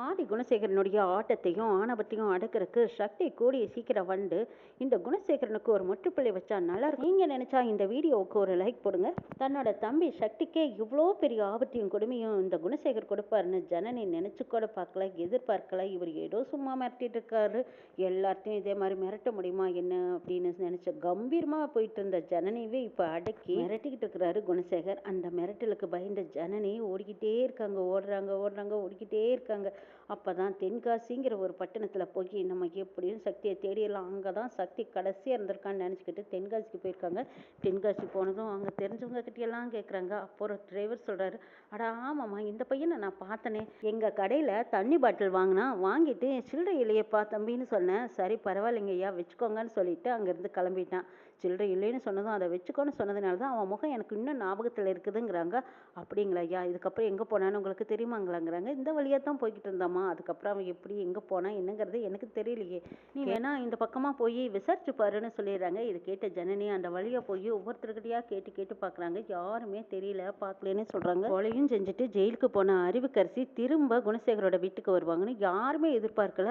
ஆதி குணசேகரனுடைய ஆட்டத்தையும் ஆணவத்தையும் அடக்கிறதுக்கு சக்தி கூடிய சீக்கிரம் வந்து இந்த குணசேகரனுக்கு ஒரு முற்றுப்புள்ளி வச்சா நல்லா இருக்கும். நீங்க நினைச்சா இந்த வீடியோவுக்கு ஒரு லைக் போடுங்க. தன்னோட தம்பி சக்திக்கே இவ்வளோ பெரிய ஆபத்தையும் கொடுமையும் இந்த குணசேகர் கொடுப்பாருன்னு ஜனனி நினைச்சு கூட பார்க்கல எதிர்பார்க்கல. இவர் ஏதோ சும்மா மிரட்டிட்டு இருக்காரு. எல்லார்ட்டையும் இதே மாதிரி மிரட்ட முடியுமா என்ன அப்படின்னு நினச்ச கம்பீரமா போயிட்டு இருந்த ஜனனியவே இப்போ அடக்கி மிரட்டிக்கிட்டு இருக்கிறாரு குணசேகர். அந்த மிரட்டலுக்கு பயந்த ஜனனி ஓடிக்கிட்டே இருக்காங்க ஓடுறாங்க ஓடுறாங்க ஓடிக்கிட்டே இருக்காங்க. அப்போ தான் தென்காசிங்கிற ஒரு பட்டணத்தில் போய் நம்ம எப்படியும் சக்தியை தேடிடலாம். அங்கதான் சக்தி கடைசியாக இருந்திருக்கான்னு நினச்சிக்கிட்டு தென்காசிக்கு போயிருக்காங்க. தென்காசி போனதும் அங்கே தெரிஞ்சவங்க கிட்டேயெல்லாம் கேட்குறாங்க அப்போ ஒரு டிரைவர் சொல்கிறாரு அடா ஆமாம்மா இந்த பையனை நான் பார்த்தனே. எங்கள் கடையில் தண்ணி பாட்டில் வாங்கினா வாங்கிட்டு சில்லறை இல்லையப்பா தம்பின்னு சொன்னேன். சரி பரவாயில்லைங்க ஐயா வச்சுக்கோங்கன்னு சொல்லிட்டு அங்கேருந்து கிளம்பிட்டான். சில்லறை இல்லைன்னு சொன்னதும் அதை வச்சுக்கோன்னு சொன்னதுனால தான் அவன் முகம் எனக்கு இன்னும் ஞாபகத்தில் இருக்குதுங்கிறாங்க. அப்படிங்களா ஐயா இதுக்கப்புறம் எங்கே போனான்னு உங்களுக்கு தெரியுமாங்களாங்கிறாங்க. இந்த வழியாக தான் போய்கிட்டு இருந்தாம்மா. அதுக்கப்புறம் அவன் எப்படி எங்கே போனான் என்னங்கிறது எனக்கு தெரியலையே. நீ வேணா இந்த பக்கமாக போய் விசாரிச்சு பாருன்னு சொல்லிடுறாங்க. இது கேட்ட ஜனனி அந்த வழியாக போய் ஒவ்வொருத்தருக்கிட்டையா கேட்டு கேட்டு பார்க்குறாங்க யாருமே தெரியல பார்க்கலன்னு சொல்கிறாங்க கொலையும் செஞ்சுட்டு ஜெயிலுக்கு போன அறிவுக்கரசி திரும்ப குணசேகரோட வீட்டுக்கு வருவாங்கன்னு யாருமே எதிர்பார்க்கல.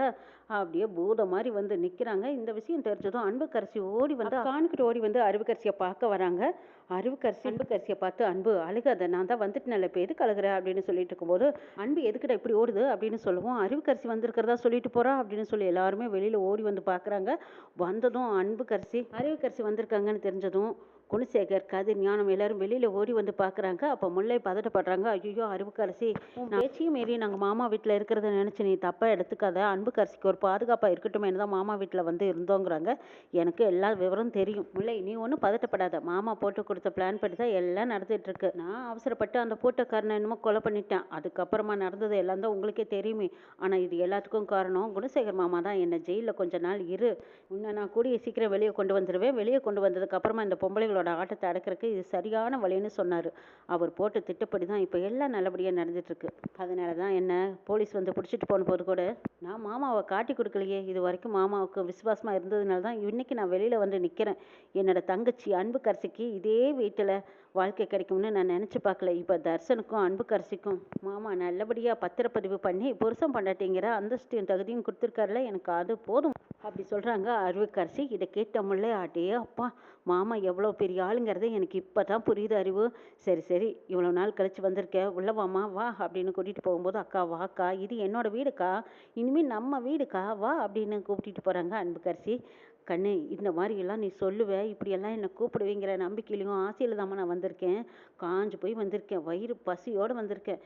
அப்படியே பூதம் மாதிரி வந்து நிற்கிறாங்க இந்த விஷயம் தெரிஞ்சதும் அன்புக்கரசி ஓடி வந்து காணுக்கிட்டு ஓடி வந்து அறிவுக்கரசியை பார்க்க வராங்க. அறிவுக்கரசி அன்புக்கரிசியை பார்த்து அன்பு அழுகாத நான் தான் வந்துட்டேன்ல இப்போ எதுக்கு அழுகுற? அப்படின்னு சொல்லிட்டு இருக்கும்போது அன்பு எதுக்கிட்ட இப்படி ஓடுது? அப்படின்னு சொல்லுவோம். அறிவுக்கரசி வந்திருக்கிறதா சொல்லிட்டு போறா அப்படின்னு சொல்லி எல்லாருமே வெளியில ஓடி வந்து பார்க்குறாங்க. வந்ததும் அன்புக்கரசி அறிவுக்கரசி வந்திருக்காங்கன்னு தெரிஞ்சதும் குணசேகர் கதிர் ஞானம் எல்லாரும் வெளியில ஓடி வந்து பார்க்கறாங்க. அப்போ முல்லை பதட்டப்படுறாங்க. ஐயோ அறிவுக்கரசி உன் பேச்சையும் மீறி நாங்க மாமா வீட்டில் இருக்கிறத நினைச்சு நீ தப்பா எடுத்துக்காத. அன்புக்கரசிக்கு ஒரு பாதுகாப்பா இருக்கட்டுமே தான் மாமா வீட்டில் வந்து இருந்தோங்கிறாங்க. எனக்கு எல்லா விவரம் தெரியும். முல்லை நீ ஒன்றும் பதட்டப்படாத. மாமா போட்டு கொடுத்த பிளான் படி தான் எல்லாம் நடந்துட்டு இருக்கு. நான் அவசரப்பட்டு அந்த போட்டோக்காரனை என்னமோ கொலை பண்ணிட்டேன். அதுக்கப்புறமா நடந்தது எல்லாம் தான் உங்களுக்கே தெரியுமே. ஆனா இது எல்லாத்துக்கும் காரணம் குணசேகர் மாமா தான். என்னை ஜெயிலில் கொஞ்ச நாள் இரு. உன்னை நான் கூடிய சீக்கிரம் வெளியே கொண்டு வந்துடுவேன் வெளியே கொண்டு வந்ததுக்கு அப்புறமா இந்த பொம்பளைகளோட அவரோட ஆட்டத்தை அடக்கிறதுக்கு இது சரியான வழின்னு சொன்னார். அவர் போட்ட திட்டப்படி தான் இப்போ எல்லாம் நல்லபடியாக நடந்துட்டுருக்கு. அதனால தான் என்ன போலீஸ் வந்து பிடிச்சிட்டு போன போது கூட நான் மாமாவை காட்டி கொடுக்கலையே இது வரைக்கும் மாமாவுக்கு விசுவாசமாக இருந்ததுனால தான் இன்னைக்கு நான் வெளியில் வந்து நிற்கிறேன் என்னோடய தங்கச்சி அன்பு கரசிக்கு இதே வீட்டில் வாழ்க்கை கிடைக்கும்னு நான் நினச்சி பார்க்கல. இப்போ தர்சனுக்கும் அன்புக்கரசிக்கும் மாமா நல்லபடியாக பத்திரப்பதிவு பண்ணி புருஷன் பண்ணாட்டிங்கிற அந்தஸ்தையும் தகுதியும் கொடுத்துருக்காருல எனக்கு அது போதும். அப்படி சொல்கிறாங்க அருவிக்கரசி. இதை கேட்ட ஆட்டியே அப்பா மாமா எவ்வளோ பெரிய ஆளுங்கிறது எனக்கு இப்போ தான் புரியுது அறிவு. சரி சரி இவ்வளோ நாள் கழித்து வந்திருக்கேன் உள்ள வாமா வா அப்படின்னு கூட்டிகிட்டு போகும்போது அக்கா வாக்கா இது என்னோடய வீடுக்கா? இனிமேல் நம்ம வீடுக்கா? வா அப்படின்னு கூப்பிட்டுட்டு போகிறாங்க அன்புக்கரசி. கண்ணு இந்த மாதிரியெல்லாம் நீ சொல்லுவ இப்படியெல்லாம் என்னை கூப்பிடுவீங்கிற நம்பிக்கையிலையும் ஆசையில் தாம்மா நான் வந்திருக்கேன். காஞ்சு போய் வந்திருக்கேன் வயிறு பசியோடு வந்திருக்கேன்.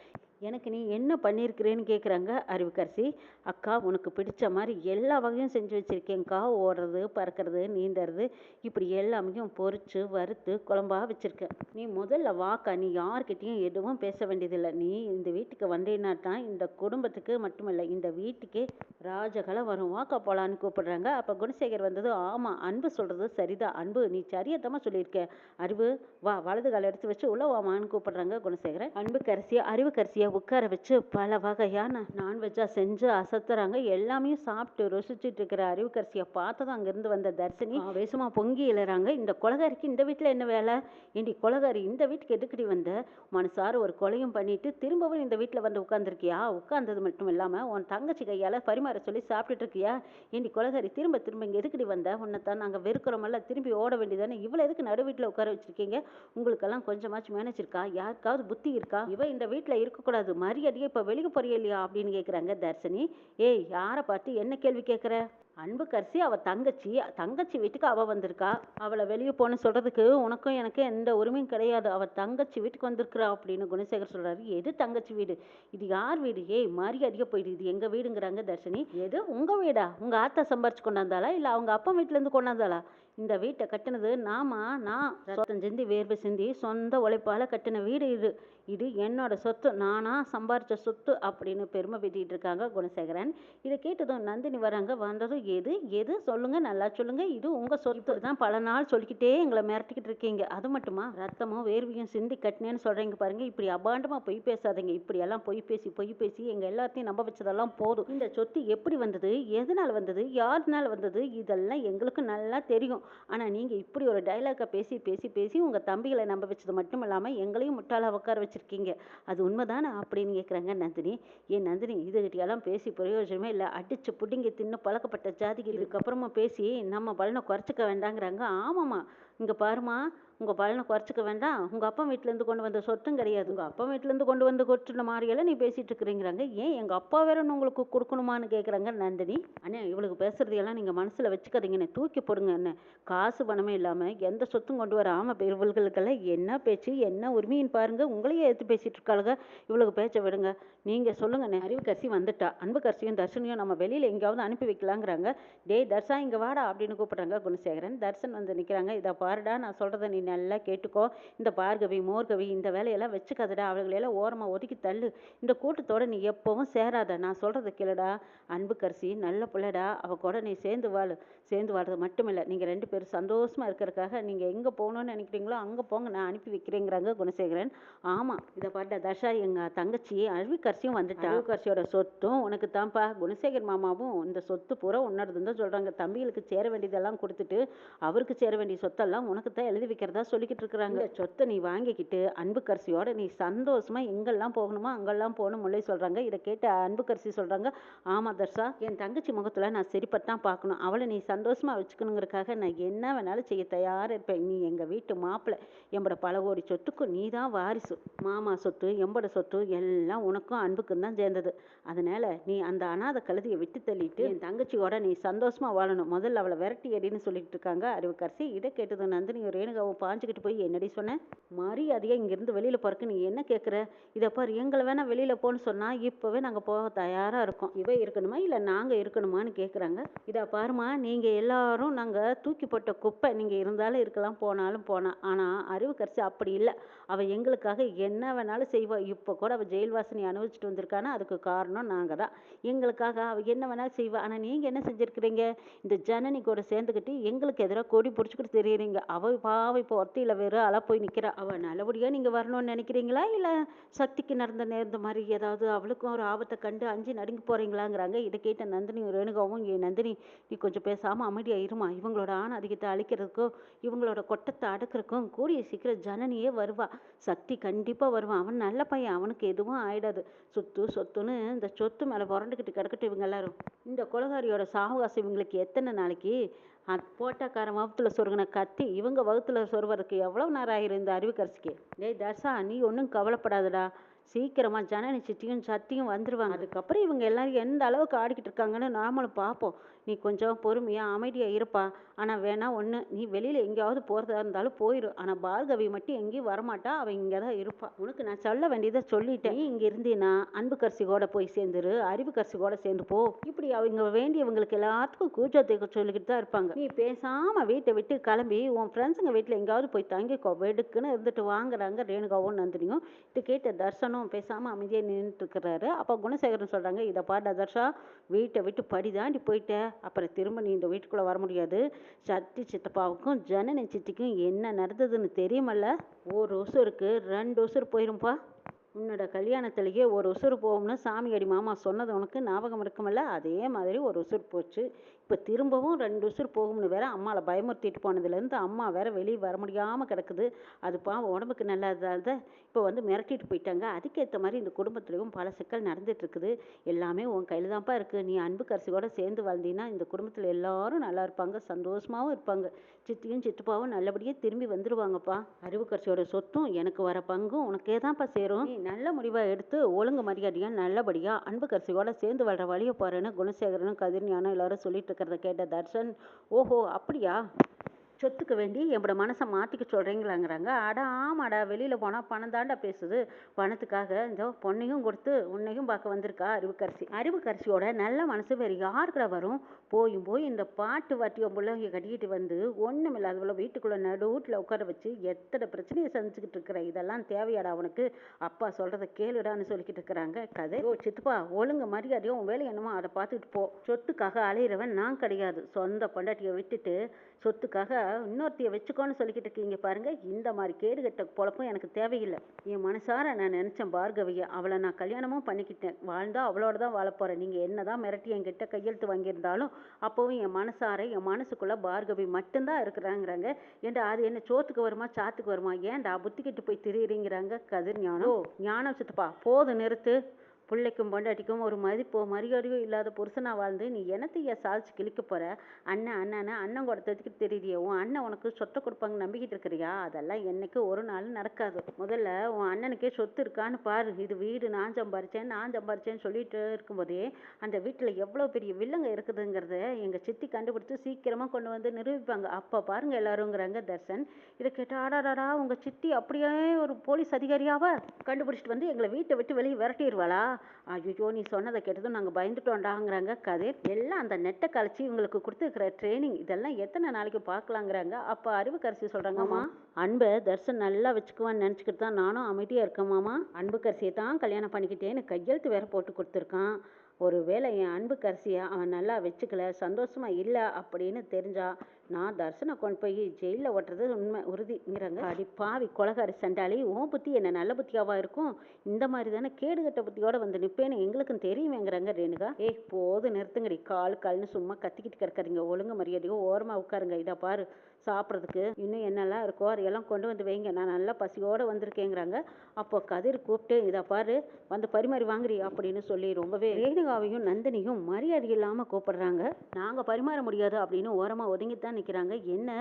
எனக்கு நீ என்ன பண்ணியிருக்கிறேன்னு கேட்குறாங்க அறிவுக்கரசி அக்கா உனக்கு பிடிச்ச மாதிரி எல்லா வகையும் செஞ்சு வச்சுருக்கேன்க்கா. ஓடுறது பறக்கிறது நீந்துறது இப்படி எல்லாமையும் பொறிச்சு வறுத்து குழம்பா வச்சுருக்கேன். நீ முதல்ல வாக்கா நீ யார்கிட்டயும் எதுவும் பேச வேண்டியதில்லை. நீ இந்த வீட்டுக்கு வந்தேன்னா தான் இந்த குடும்பத்துக்கு மட்டுமல்ல இந்த வீட்டுக்கே ராஜகலை வரும். வாக்கா போலான்னு கூப்பிடுறாங்க. அப்போ குணசேகர் வந்தது ஆமாம் அன்பு சொல்கிறது சரிதான். அன்பு நீ சரியத்தமாக சொல்லியிருக்க. அறிவு வா வலது கால் எடுத்து வச்சு உள்ள வாமான்னு கூப்பிடுறாங்க குணசேகரன். அன்பு கரிசியை அறிவு கரிசியை உட்கார வச்சு பல வகையான நான்வெஜ்ஜாக செஞ்சு அசத்துறாங்க. எல்லாமே சாப்பிட்டு ருசிச்சுட்டு இருக்கிற அறிவுக்கரசியை பார்த்து பார்த்ததும் அங்கேருந்து வந்த தர்சினி. ஆவேசமாக பொங்கி எழுறாங்க இந்த கொலகாரிக்கு இந்த வீட்டில் என்ன வேலை? ஏண்டி கொலகாரி இந்த வீட்டுக்கு எதுக்கடி வந்த? மனசார ஒரு கொலையும் பண்ணிட்டு திரும்பவும் இந்த வீட்டில் வந்து உட்காந்துருக்கியா உட்காந்தது மட்டும் இல்லாமல் உன் தங்கச்சி கையால் பரிமாற சொல்லி சாப்பிட்டுட்டு இருக்கியா? ஏண்டி கொலகாரி திரும்ப திரும்ப இங்கே எதுக்கடி வந்த? உன்னைத்தான் நாங்கள் வெறுக்கிறோமல்ல திரும்பி ஓட வேண்டியதானே இவ்வளோ எதுக்கு நடு வீட்டில் உட்கார வச்சிருக்கீங்க? உங்களுக்கெல்லாம் கொஞ்சமாச்சும் மேனேஜ் இருக்கா? யாருக்காவது புத்தி இருக்கா? இவ இந்த வீட்டில் இருக்கக்கூடாது மரியாதையை இப்போ வெளியே போறியா இல்லையா அப்படின்னு கேட்குறாங்க தர்ஷினி. ஏய் யாரை பார்த்து என்ன கேள்வி கேட்குற அன்பு கரிசி அவள் தங்கச்சி. தங்கச்சி வீட்டுக்கு அவள் வந்திருக்கா. அவளை வெளியே போன சொல்கிறதுக்கு உனக்கும் எனக்கு எந்த உரிமையும் கிடையாது. அவள் தங்கச்சி வீட்டுக்கு வந்திருக்கிறா அப்படின்னு குணசேகர் சொல்கிறாரு எது தங்கச்சி வீடு? இது யார் வீடு? ஏய் மரியாதையாக போயிடு. இது எங்கள் வீடுங்கிறாங்க தர்ஷினி. எது உங்கள் வீடா? உங்கள் ஆத்தா சம்பாரிச்சு கொண்டாந்தாளா? இல்லை அவங்க அப்பா வீட்டிலேருந்து கொண்டாந்தாளா? இந்த வீட்டை கட்டினது நாமா நான். ரத்தம் சிந்தி வேர்வை சிந்தி சொந்த உழைப்பால் கட்டின வீடு இது. இது என்னோட சொத்து நானா சம்பாரிச்ச சொத்து அப்படின்னு பெருமை பீத்திட்டு இருக்காங்க குணசேகரன். இதை கேட்டதும் நந்தினி வராங்க வந்ததும் எது எது? சொல்லுங்க நல்லா சொல்லுங்க. இது உங்க சொத்து தான் பல நாள் சொல்லிக்கிட்டே எங்களை மிரட்டிக்கிட்டு இருக்கீங்க. அது மட்டுமா? ரத்தமும் வேர்வையும் சிந்தி கட்டினேன்னு சொல்றீங்க பாருங்க. இப்படி அபாண்டமா பொய் பேசாதீங்க. இப்படி எல்லாம் பொய் பேசி பொய் பேசி எங்க எல்லாத்தையும் நம்ப வச்சதெல்லாம் போதும். இந்த சொத்து எப்படி வந்தது? எதனால வந்தது? யாருனால வந்தது? இதெல்லாம் எங்களுக்கு நல்லா தெரியும். ஆனால் நீங்கள் இப்படி ஒரு டைலாக்கை பேசி பேசி பேசி உங்கள் தம்பிகளை நம்ப வச்சது மட்டும் இல்லாமல் எங்களையும் முட்டாளாக உட்கார வச்சுருக்கீங்க. அது உண்மைதானே அப்படின்னு கேட்குறாங்க நந்தினி. ஏன் நந்தினி இதுகிட்டயெல்லாம் பேசி பிரயோஜனமே இல்லை. அடிச்சு புடிங்கி தின்னு பழக்கப்பட்ட ஜாதிக்கு இதுக்கப்புறமா பேசி நம்ம பலனை குறைச்சிக்க வேண்டாங்கிறாங்க. ஆமாம்மா. இங்கே பாருமா உங்கள் பலனை குறைச்சிக்க வேண்டாம். உங்கள் அப்பா வீட்டிலேருந்து கொண்டு வந்த சொத்தும் கிடையாது. உங்கள் அப்பா வீட்டிலேருந்து கொண்டு வந்து கொட்டுன மாதிரியெல்லாம் நீ பேசிகிட்டு இருக்கிறீங்கிறாங்க. ஏன் எங்கள் அப்பா வேற உங்களுக்கு கொடுக்கணுமான்னு கேட்குறாங்க நந்தினி. அண்ணே இவளுக்கு பேசுறதையெல்லாம் நீங்கள் மனசில் வச்சுக்காதீங்கண்ணே தூக்கி போடுங்க என்ன காசு பணமே இல்லாமல் எந்த சொத்தும் கொண்டு வராமல் ஆமாம் இவர்களுக்கெல்லாம் என்ன பேச்சு என்ன உரிமைன்னு பாருங்க. உங்களையே எடுத்து பேசிகிட்டு இருக்காளுங்க. இவளுக்கு பேச்சை விடுங்க. நீங்கள் சொல்லுங்கண்ணே அறிவு கரிசி வந்துட்டா. அன்பு கரிசியும் தர்ஷனையும் நம்ம வெளியில் எங்கேயாவது அனுப்பி வைக்கலாங்கிறாங்க. டேய் தர்ஷா இங்கே வாடா அப்படின்னு கூப்பிட்றாங்க குணசேகரன். தர்ஷன் வந்து நிற்கிறாங்க இதை பாருடா நான் சொல்கிறத நீ நல்லா கேட்டுக்கோ. இந்த பார்கவி மோர்கவி இந்த வேலையெல்லாம் வச்சுக்காதடா. அவர்களையெல்லாம் ஓரமாக ஒதுக்கி தள்ளு. இந்த கூட்டத்தோட நீ எப்போவும் சேராத. நான் சொல்கிறத கேளுடா. அன்பு கரிசி நல்ல பிள்ளைடா. அவள் கூட நீ சேர்ந்து வாழ். சேர்ந்து வாழ்றது மட்டும் இல்லை நீங்கள் ரெண்டு பேரும் சந்தோஷமாக இருக்கிறதுக்காக நீங்கள் எங்கே போகணும்னு நினைக்கிறீங்களோ அங்கே போங்க. நான் அனுப்பி வைக்கிறேங்கிறாங்க குணசேகரன். ஆமாம் இதை பாருடா தர்ஷா எங்கள் தங்கச்சி அருவிக்கரிசியும் வந்துட்டா. அருவிக்கரிசியோட சொத்தும் உனக்கு தான்ப்பா. குணசேகர் மாமாவும் இந்த சொத்து பூரா உன்னோடதுன்னு தான் சொல்கிறாங்க தம்பிகளுக்கு சேர வேண்டியதெல்லாம் கொடுத்துட்டு அவருக்கு சேர வேண்டிய சொத்தெல்லாம் உனக்கு தான் எழுதி வைக்கிறதா சொல்லிக்கிட்டு இருக்கிறாங்க. சொத்தை நீ வாங்கிக்கிட்டு அன்புக்கரசியோட நீ சந்தோஷமா எங்கெல்லாம் போகணுமோ அங்கெல்லாம் போகணும் முல்லை சொல்கிறாங்க இதை அன்பு அன்புக்கரசி சொல்கிறாங்க ஆமா தர்ஷா என் தங்கச்சி முகத்தில் நான் சரிப்பட்டான் பார்க்கணும். அவளை நீ சந்தோஷமா வச்சுக்கணுங்கிறதுக்காக நான் என்ன வேணாலும் செய்ய தயாராக இருப்பேன். நீ எங்கள் வீட்டு மாப்பிள்ளை எம்பட பல கோடி சொத்துக்கும் நீ தான் வாரிசு. மாமா சொத்து எம்பட சொத்து எல்லாம் உனக்கும் அன்புக்கும் தான் சேர்ந்தது. அதனால நீ அந்த அனாதை கழுதியை விட்டு தள்ளிட்டு என் தங்கச்சியோட நீ சந்தோஷமா வாழணும். முதல்ல அவளை விரட்டி அடின்னு சொல்லிட்டு இருக்காங்க அறிவுக்கரசி இதை கேட்டது நந்தினி ரேணுகாவை பாஞ்சுக்கிட்டு போய் என்னடி சொன்னேன் மரியாதையா இங்கிருந்து வெளியில் போறக்கு நீ என்ன கேட்குற இதை பாரு எங்களை வேணால் வெளியில் போன்னு சொன்னால் இப்போவே நாங்கள் போக தயாராக இருக்கோம். இவ இருக்கணுமா இல்லை நாங்கள் இருக்கணுமான்னு கேட்குறாங்க இதை பாருமா நீங்கள் எல்லாரும் நாங்கள் தூக்கி போட்ட குப்பை நீங்கள் இருந்தாலும் இருக்கலாம் போனாலும் போனால் ஆனால் அறிவு கரிசி அப்படி இல்லை. அவள் எங்களுக்காக என்ன வேணாலும் செய்வா. இப்போ கூட அவள் ஜெயில் வாசனை அனுபவிச்சுட்டு வந்திருக்கானா? அதுக்கு காரணம் நாங்கள் தான். எங்களுக்காக அவள் என்ன வேணாலும் செய்வா. ஆனால் நீங்கள் என்ன செஞ்சுருக்கிறீங்க? இந்த ஜனனி கூட சேர்ந்துக்கிட்டு எங்களுக்கு எதிராக கொடி பிடிச்சிக்கிட்டு தெரியுறீங்க. அவள் பாவம் இப்போ ஒத்தையில் வெறும் அழ போய் நிற்கிறா அவள் நல்லபடியாக நீங்கள் வரணும்னு நினைக்கிறீங்களா? இல்லை சக்திக்கு நடந்த நேர்ந்த மாதிரி ஏதாவது அவளுக்கும் ஒரு ஆபத்தை கண்டு அஞ்சு நடுங்கி போகிறீங்களாங்கிறாங்க இதை கேட்ட நந்தினி ரேணுகாவும் ஏ நந்தினி நீ கொஞ்சம் பேசாமல் அமைதியாக இருமா. இவங்களோட ஆண் அதிகத்தை அழிக்கிறதுக்கும் இவங்களோட கொட்டத்தை அடக்கிறதுக்கும் கூடிய சீக்கிரம் ஜனனியே வருவா. சக்தி கண்டிப்பா வருவான். அவன் நல்ல பையன். அவனுக்கு எதுவும் ஆயிடாது. சொத்து சொத்துன்னு இந்த சொத்து மேல புரண்டுக்கிட்டு கிடக்கட்டும் இவங்க எல்லாரும். இந்த கொலகாரியோட சாவகாசம் இவங்களுக்கு எத்தனை நாளைக்கு? அது போட்டாக்காரன் வகுத்துல சொருகின கத்தி இவங்க வகுத்துல சொருவதற்கு எவ்வளவு நேரம் ஆயிரும் இந்த அறிவுக்கரசிக்கு? டேய் தர்ஷா நீ ஒன்றும் கவலைப்படாதடா. சீக்கிரமா ஜனனி சித்தியும் சத்தியும் வந்துருவாங்க. அதுக்கப்புறம் இவங்க எல்லாரும் எந்த அளவுக்கு ஆடிக்கிட்டு இருக்காங்கன்னு நாமளும் பார்ப்போம். நீ கொஞ்சம் பொறுமையாக அமைதியாக இருப்பா. ஆனால் வேணா ஒன்று நீ வெளியில் எங்கேயாவது போகிறதா இருந்தாலும் போயிரு. ஆனால் பார்கவி மட்டும் எங்கேயும் வரமாட்டா. அவள் இங்கே தான் இருப்பா. உனக்கு நான் சொல்ல வேண்டியதை சொல்லிட்டேன். நீ இங்கே இருந்தீன்னா அன்பு கரிசிகோட போய் சேர்ந்துரு. அறிவு கரிசிகோட சேர்ந்து போ. இப்படி அவங்க வேண்டியவங்களுக்கு எல்லாத்துக்கும் கூச்சத்தை சொல்லிக்கிட்டு தான் இருப்பாங்க. நீ பேசாமல் வீட்டை விட்டு கிளம்பி உன் ஃப்ரெண்ட்ஸுங்க வீட்டில் எங்கேயாவது போய் தங்கிக்கோ வெடுக்குன்னு இருந்துட்டு வாங்குறாங்க ரேணுகாவும் நந்தினியும். இது கேட்ட தர்ஷனும் பேசாமல் அமைதியாக நின்றுட்டு இருக்கிறாரு. அப்போ குணசேகரன் சொல்கிறாங்க இதை பாடா தர்ஷா. வீட்டை விட்டு படி தாண்டி போயிட்ட. அப்புறம் திரும்ப நீ இந்த வீட்டுக்குள்ளே வர முடியாது. சத்தி சித்தப்பாவுக்கும் ஜனனி சித்திக்கும் என்ன நடந்ததுன்னு தெரியுமல்ல? ஒரு உசுருக்கு ரெண்டு உசுறு போயிரும்ப்பா உன்னோட கல்யாணத்துலேயே ஒரு உசுறு போகும்னு சாமியடி மாமா சொன்னது உனக்கு ஞாபகம் இருக்குமல்ல? அதே மாதிரி ஒரு உசுறு போச்சு. இப்போ திரும்பவும் ரெண்டு உசுர் போகும்னு வேற அம்மாவை பயமுறுத்திட்டு போனதுலேருந்து அம்மா வேற வெளியே வர முடியாமல் கிடக்குது. அது பாவம் உடம்புக்கு நல்லதால் இப்போ வந்து மிரட்டிட்டு போயிட்டாங்க. அதுக்கேற்ற மாதிரி இந்த குடும்பத்துலேயும் பல சிக்கல் நடந்துகிட்ருக்குது எல்லாமே உன் கையில் தான்ப்பா இருக்குது நீ அன்பு கரிசியோட சேர்ந்து வந்தீங்கன்னா இந்த குடும்பத்தில் எல்லாரும் நல்லா இருப்பாங்க சந்தோஷமாகவும் இருப்பாங்க. சித்தியும் சித்தப்பாவும் நல்லபடியாக திரும்பி வந்துருவாங்கப்பா. அறிவுக்கரசியோட சொத்தும் எனக்கு வர பங்கும் உனக்கே தான்ப்பா சேரும். நீ நல்ல முடிவாக எடுத்து ஒழுங்கு மரியாதையாக நல்லபடியாக அன்பு கரிசியோட சேர்ந்து வர்ற வழியை பாருன்னு குணசேகரனும் கதிர்ஞானும் எல்லாரும் சொல்லிட்டு இருக்கிறத கேட்ட தர்ஷன் ஓஹோ அப்படியா? சொத்துக்கு வேண்டி என்னோட மனசை மாற்றிக்க சொல்கிறீங்களாங்கிறாங்க அட ஆமாடா வெளியில் போனால் பணம் தாண்டா பேசுது. பணத்துக்காக இந்த பொண்ணையும் கொடுத்து உன்னையும் பார்க்க வந்திருக்கா அறிவுக்கரசி. அறிவுக்கரசியோட நல்ல மனசு வேறு யாருக்குடா வரும்? போயும் போய் இந்த பாட்டு வாட்டியம் பிள்ளைங்க கட்டிக்கிட்டு வந்து ஒன்றும் இல்லாதவள வீட்டுக்குள்ளே நடு வீட்டில் உட்கார வச்சு எத்தனை பிரச்சனையை சந்திச்சுக்கிட்டு இருக்கிற? இதெல்லாம் தேவையாடா அவனுக்கு அப்பா சொல்கிறத கேளுடான்னு சொல்லிக்கிட்டு இருக்கிறாங்க. கதை. ஓ சித்துப்பா ஒழுங்கு மரியாதையும் உன் வேலை என்னமோ அதை பார்த்துக்கிட்டு போ. சொத்துக்காக அலையிறவன் நான் கிடையாது. சொந்த பொண்டாட்டியை விட்டுட்டு சொத்துக்காக இன்னொருத்தைய வச்சுக்கோன்னு சொல்லிக்கிட்டு இருக்கீங்க பாருங்க. இந்த மாதிரி கேடுகட்ட பொழப்பும் எனக்கு தேவையில்லை. என் மனசார நான் நினச்சேன் பார்கவியை. அவளை நான் கல்யாணமும் பண்ணிக்கிட்டேன். வாழ்ந்தா அவளோட தான் வாழ போகிறேன் நீங்கள் என்ன தான் மிரட்டி என்கிட்ட கையெழுத்து வாங்கியிருந்தாலும் அப்போவும் என் மனசார என் மனசுக்குள்ளே பார்கவி மட்டும்தான் இருக்கிறாங்கிறாங்க. ஏன்டா அது என்ன சோத்துக்கு வருமா சாத்துக்கு வருமா? ஏன்டா புத்திக்கிட்டு போய் திரியிறீங்கிறாங்க? கதிர் ஞானம். ஞானம் சித்தப்பா. போதும் நிறுத்து. பிள்ளைக்கும் பொண்டாட்டிக்கும் ஒரு மதிப்போ மரியாதையோ இல்லாத புருஷனா வாழ்ந்து நீ என்னத்தையா சாதிச்சு கிழிக்க போகிற அண்ணன் அண்ணனை அண்ணன் கூட தெரிஞ்சுக்கிட்டு தெரியுறியே உன் அண்ணன் உனக்கு சொத்தை கொடுப்பாங்க நம்பிக்கிட்டு இருக்கிறியா? அதெல்லாம் என்னைக்கு ஒரு நாள் நடக்காது. முதல்ல உன் அண்ணனுக்கே சொத்து இருக்கான்னு பாரு. இது வீடு நான் சம்பாரிச்சேன் நான் சம்பாரிச்சேன்னு சொல்லிட்டு இருக்கும்போதே அந்த வீட்டில் எவ்வளோ பெரிய வில்லங்க இருக்குதுங்கிறத எங்கள் சித்தி கண்டுபிடிச்சி சீக்கிரமாக கொண்டு வந்து நிரூபிப்பாங்க. அப்போ பாருங்க எல்லாருங்கிறாங்க தர்ஷன் இதை கேட்டால் ஆடாடாடா உங்கள் சித்தி அப்படியே ஒரு போலீஸ் அதிகாரியாவா கண்டுபிடிச்சிட்டு வந்து எங்களை வீட்டை விட்டு வெளியே விரட்டிடுவாளா? ஐயோ நீ சொன்னதை கேட்டதும் நாங்கள் பயந்துட்டோண்டாங்கிறாங்க கதிர் எல்லாம் அந்த நெட்டை கழிச்சு இவங்களுக்கு கொடுத்துருக்கிற ட்ரைனிங் இதெல்லாம் எத்தனை நாளைக்கு பார்க்கலாங்கிறாங்க. அப்போ அறிவு கரிசி சொல்கிறாங்கம்மா அன்பை தர்ஷன் நல்லா வச்சுக்குவான்னு நினச்சிக்கிட்டு தான் நானும் அமைதியாக இருக்கேன் அன்பு கரிசியை தான் கல்யாணம் பண்ணிக்கிட்டேன்னு கையெழுத்து வேற போட்டு கொடுத்துருக்கான். ஒருவேளை என் அன்பு கரிசியை அவன் நல்லா வச்சுக்கல சந்தோஷமா இல்லை அப்படின்னு தெரிஞ்சா நான் தர்சனை கொண்டு போய் ஜெயிலில் ஓட்டுறது உண்மை உறுதிங்கிறாங்க அடி பாவி கொலகாரி சண்டாளி உன் புத்தி என்ன நல்ல புத்தியாவா இருக்கும்? இந்த மாதிரி தானே கேடுகட்ட புத்தியோட வந்து நிற்பேன்னு எங்களுக்கும் தெரியுமேங்கிறாங்க ரேணுகா. ஏய் போது நிறுத்துங்கடி. கால் கால்னு சும்மா கத்திக்கிட்டு கிடக்காதீங்க. ஒழுங்கு மரியாதையோ ஓரமாக உட்காருங்க. இதை பாரு சாப்பிட்றதுக்கு. இன்னும் என்னெல்லாம் இருக்கோ அதையெல்லாம் கொண்டு வந்து வைங்க. நான் நல்லா பசியோடு வந்திருக்கேங்கிறாங்க. அப்போ கதிர் கூப்பிட்டு இதை பாரு வந்து பரிமாறி வாங்குறி அப்படின்னு சொல்லி ரொம்பவே ரேணுகாவையும் நந்தினியும் மரியாதை இல்லாமல் கூப்பிடுறாங்க. நாங்கள் பரிமாற முடியாது அப்படின்னு ஓரமாக ஒதுங்கித்தான் நிற்கிறாங்க என்ன?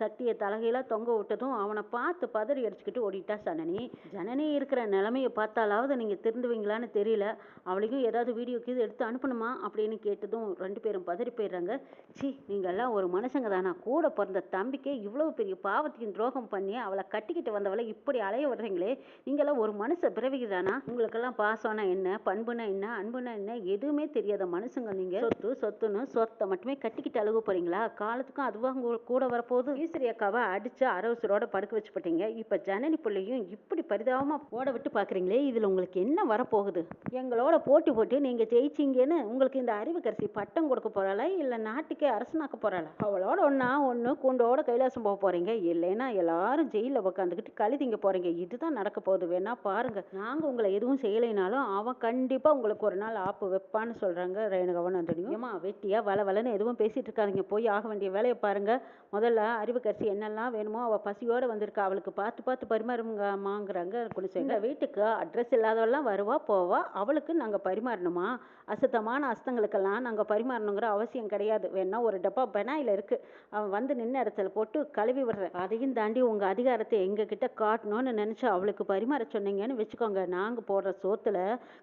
சக்தியை தலைகையெல்லாம் தொங்க விட்டதும் அவனை பார்த்து பதறி அடிச்சுக்கிட்டு ஓடிட்டா ஜனனி ஜனனி இருக்கிற நிலமையை பார்த்தாலாவது நீங்கள் திருந்துவீங்களான்னு தெரியல. அவளையும் ஏதாவது வீடியோ கீது எடுத்து அனுப்பணுமா? அப்படின்னு கேட்டதும் ரெண்டு பேரும் பதறி போயிடுறாங்க. சி நீங்கள்லாம் ஒரு மனுஷங்க தானா? கூட பிறந்த தம்பிக்கே இவ்வளோ பெரிய பாவத்தையும் துரோகம் பண்ணி அவளை கட்டிக்கிட்டு வந்தவளை இப்படி அலைய விடுறீங்களே. நீங்களாம் ஒரு மனுஷ பிறவிக்கு தானா? உங்களுக்கெல்லாம் பாசம்னா என்ன? பண்புனா என்ன? அன்புனா என்ன? எதுவுமே தெரியாத மனுஷங்க நீங்கள் சொத்து சொத்துன்னு சொத்தை மட்டுமே கட்டிக்கிட்டு அழுக போறீங்களா? காலத்துக்கும் அதுவாக உங்க கூட வரப்போது ஈஸ்வரி அக்காவை அடிச்சு அரவசரோட படுக்க வச்சு போட்டீங்க இப்போ ஜனனி பிள்ளையும் இப்படி பரிதாபமாக ஓட விட்டு பார்க்குறீங்களே இதில் உங்களுக்கு என்ன வரப்போகுது? எங்களோட போட்டி போட்டு நீங்கள் ஜெயிச்சிங்கன்னு உங்களுக்கு இந்த அறிவுக்கரசி பட்டம் கொடுக்க போறாளா இல்லை நாட்டுக்கே அரசனாக்க போறாளா? அவளோட ஒன்றா ஒன்று கூண்டோட கைலாசம் போக போறீங்க. இல்லைன்னா எல்லாரும் ஜெயிலில் உட்காந்துக்கிட்டு கழுதிங்க போறீங்க. இதுதான் நடக்க போகுது. வேணா பாருங்க. நாங்கள் உங்களை எதுவும் செய்யலைனாலும் அவன் கண்டிப்பாக உங்களுக்கு ஒரு நாள் ஆப்பு வைப்பான்னு சொல்கிறாங்க ரேணுகவன் நந்தினியும். ஏமா வெட்டியா வள வளன்னு எதுவும் பேசிட்டு இருக்காதீங்க. போய் ஆக வேண்டிய வேலையை பாருங்க. முதல்ல அறிவுக்கரசி என்னெல்லாம் வேணுமோ அவள் பசியோட வந்திருக்கா. அவளுக்கு பார்த்து பார்த்து பரிமாறுங்கம்மாங்கிறாங்க எங்கள் வீட்டுக்கு அட்ரஸ் இல்லாதவெல்லாம் வருவா போவா. அவளுக்கு நாங்கள் பரிமாறணுமா? அசுத்தமான அஸ்தங்களுக்கெல்லாம் நாங்கள் பரிமாறணுங்கிற அவசியம் கிடையாது. வேணா ஒரு டப்பா பெனாயில் இருக்குது அவன் வந்து நின்ன இடத்துல போட்டு கழுவி விடுறேன். அதையும் தாண்டி உங்கள் அதிகாரத்தை எங்ககிட்ட காட்டணும்னு நினச்சி அவளுக்கு பரிமாற சொன்னீங்கன்னு வச்சுக்கோங்க. நாங்கள் போடுற சோத்தில்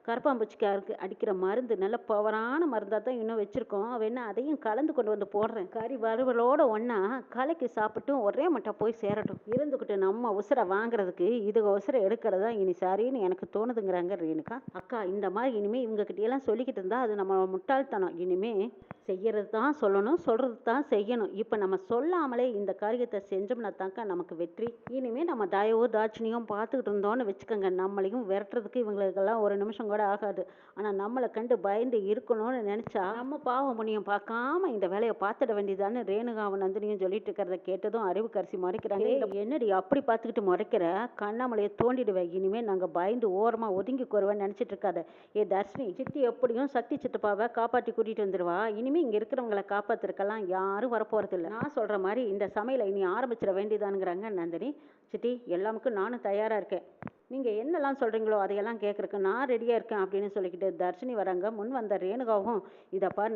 கரப்பாம்பூச்சிக்கு அறுக்கு அடிக்கிற மருந்து நல்ல பவரான மருந்தாக தான் இன்னும் வச்சுருக்கோம். வேணா அதையும் கலந்து கொண்டு வந்து போடுறேன். கறி வறுவலோட ஒன்றா கலக்கி சாப்பிட்டும் ஒரே மட்டும் போய் சேரட்டும். இருந்துக்கிட்டு நம்ம உசுரை வாங்குறதுக்கு இது உசுரை எடுக்கிறதா இனி சரின்னு எனக்கு தோணுதுங்கிறாங்க ரேணுகா. அக்கா இந்த மாதிரி இனிமே இவங்ககிட்டயெல்லாம் சொல்லிக்கிட்டு இருந்தா அது நம்ம முட்டாள்தனம். இனிமே செய்யறது தான் சொல்லணும் சொல்றது தான் செய்யணும். இப்போ நம்ம சொல்லாமலே இந்த காரியத்தை செஞ்சோம்னா தாக்கா நமக்கு வெற்றி. இனிமே நம்ம தயவோ தாட்சணியும் பார்த்துக்கிட்டு இருந்தோம்னு வச்சுக்கோங்க. நம்மளையும் விரட்டுறதுக்கு இவங்களுக்கெல்லாம் ஒரு நிமிஷம் கூட ஆகாது. ஆனால் நம்மளை கண்டு பயந்து இருக்கணும்னு நினச்சா நம்ம பாவம் புண்ணியம் பார்க்காம இந்த வேலையை பார்த்துட வேண்டியதான்னு ரேணுகாவும் நந்தினியும் சொல்லிட்டு இருக்கிறத கேட்டதும் அறிவு கரிசி முறைக்கிறாங்க "ஏய், என்னடி அப்படி பார்த்துக்கிட்டு முறைக்கிற? கண்ணாமலையை தோண்டிடுவேன் இனிமே நாங்கள் பயந்து ஓரமாக ஒதுங்கி கோருவேன்னு நினச்சிட்டு இருக்காத. ஏ தர்ஷினி சித்தி எப்படியும் சக்தி சித்தப்பாவை காப்பாற்றி கூட்டிகிட்டு வந்துடுவா இனிமே இங்கே இருக்கிறவங்கள காப்பாத்துறதுக்கெல்லாம் யாரும் வரப்போகிறது இல்லை நான் சொல்கிற மாதிரி இந்த சமையலை இனி ஆரம்பிச்சிட வேண்டியதானுங்கிறாங்க நந்தினி. சித்தி எல்லாமுக்கும் நானும் தயாராக இருக்கேன். நீங்கள் என்னெல்லாம் சொல்கிறீங்களோ அதையெல்லாம் கேட்குறக்கு நான் ரெடியாக இருக்கேன் அப்படின்னு சொல்லிக்கிட்டு தர்ஷினி வராங்க. முன் வந்த ரேணுகாவும் இதை பாரு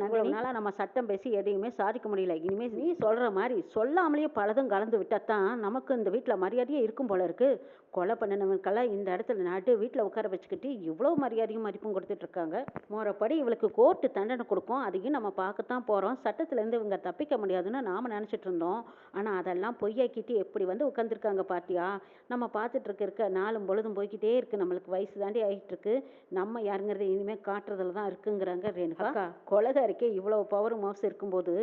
நம்ம சட்டம் பேசி எதையுமே சாதிக்க முடியல. இனிமேல் நீ சொல்கிற மாதிரி சொல்லாமலேயே பலதும் கலந்து விட்டால் தான் நமக்கு இந்த வீட்டில் மரியாதையே இருக்கும் போல இருக்கு. கொலை பண்ணினவனுக்கெல்லாம் இந்த இடத்துல நாட்டு வீட்டில் உட்கார வச்சுக்கிட்டு இவ்வளோ மரியாதையும் மதிப்பும் கொடுத்துட்டு இருக்காங்க. முறைப்படி இவளுக்கு கோர்ட்டு தண்டனை கொடுக்கும். அதையும் நம்ம பார்க்கத்தான் போகிறோம் சட்டத்துலேருந்து இவங்க தப்பிக்க முடியாதுன்னு நாம் நினச்சிட்டு இருந்தோம். ஆனால் அதெல்லாம் பொய்யாக்கிட்டு எப்படி வந்து உட்காந்துருக்காங்க பாத்தியா? நம்ம பார்த்துட்டு இருக்க நாளும் பொழுது பொழுதும் போய்க்கிட்டே இருக்கு. நம்மளுக்கு வயசு தாண்டி ஆகிட்டு இருக்கு நம்ம யாருங்கிறது இனிமேல் காட்டுறதுல தான் இருக்குங்கிறாங்க ரேணுகா. அக்கா. கொலகாரிக்கே இவ்வளோ பவர் மவுஸ் இருக்கும்போது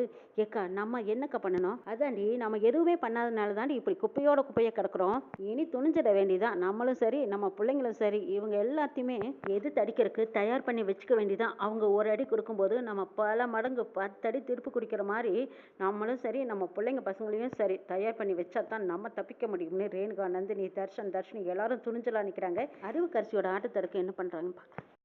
ஏக்கா நம்ம என்னக்கா பண்ணணும்? அதாண்டி நம்ம எதுவுமே பண்ணாதனால தாண்டி இப்படி குப்பையோட குப்பையை கிடக்குறோம். இனி துணிஞ்சிட வேண்டியதான் நம்மளும் சரி நம்ம பிள்ளைங்களும் சரி இவங்க எல்லாத்தையுமே எது தடிக்கிறதுக்கு தயார் பண்ணி வச்சுக்க வேண்டியதான் அவங்க ஒரு அடி கொடுக்கும்போது நம்ம பல மடங்கு பத்தடி திருப்பி குடிக்கிற மாதிரி நம்மளும் சரி நம்ம பிள்ளைங்க பசங்களையும் சரி தயார் பண்ணி வச்சா தான் நம்ம தப்பிக்க முடியும்னு ரேணுகா நந்தினி தர்ஷன் தர்ஷினி எல்லாரும் துணிஞ்சலா நிற்கிறாங்க அறிவு கரிசியோட ஆட்டத்தடுக்க என்ன பண்ணுறாங்கன்னு பார்க்கலாம்